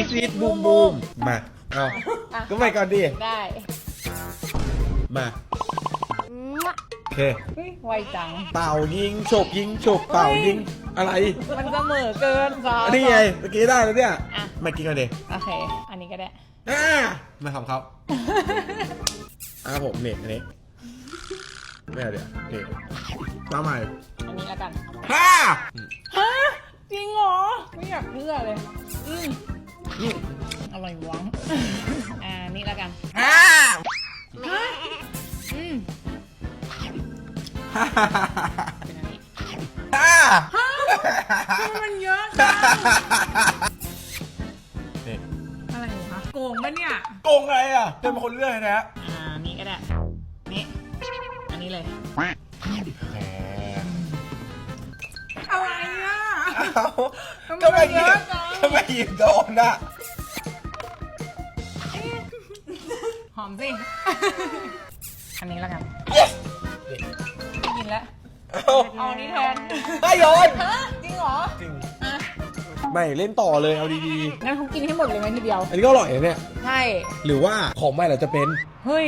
ดิซิดบูมบูมมาเอาอะก็ไปก่อนดิ ได้ มาโอเค เฮ้ยไวจัง เป่ายิงฉบยิงฉบเป่ายิงอะไร มันเสมอเกินสองนี่ไงเมื่อกี้ได้แล้วเนี่ยอะ มากินกันดิโอเค อันนี้ก็ได้ อ่ามาทำเขาอ่าผมเนี่ยอันนี้ไม่เอาเดี๋ยวนี่มาใหม่อันนี้แล้วกัน ฮ่า ฮะ จริงเหรอ ไม่อยากเชื่อเลย อืม อืมอร่อยหวัง อ่า นี่แล้วกันฮ่าฮะอืมฮ่าฮ่าฮ่าฮ่าเป็นอันนี้ฮ่าทำไมมันเยอะจังนี่อะไรวะโกงปะเนี่ย โกงไงอะเป็นคนเลือกนะอ่า นี่ก็ได้ นี่ อันนี้เลย แหมอะไรอะ เอ้าทำไมทำไมเยยิอะงจังทำไมยิงโดนอะ อมสิ อันนี้แล้วกัน yes ไม่กินแล้ว เอ้าเอาอันนี้แทนไม่โยนฮะจริงเหรอจริงอะไม่เล่นต่อเลยเอาดีงั้นเขากินให้หมดเลยไหมทีเดียว ๆ อันนี้ก็อร่อยนะเนี่ย ใช่ หรือว่าของใหม่เราจะเป็น เฮ้ย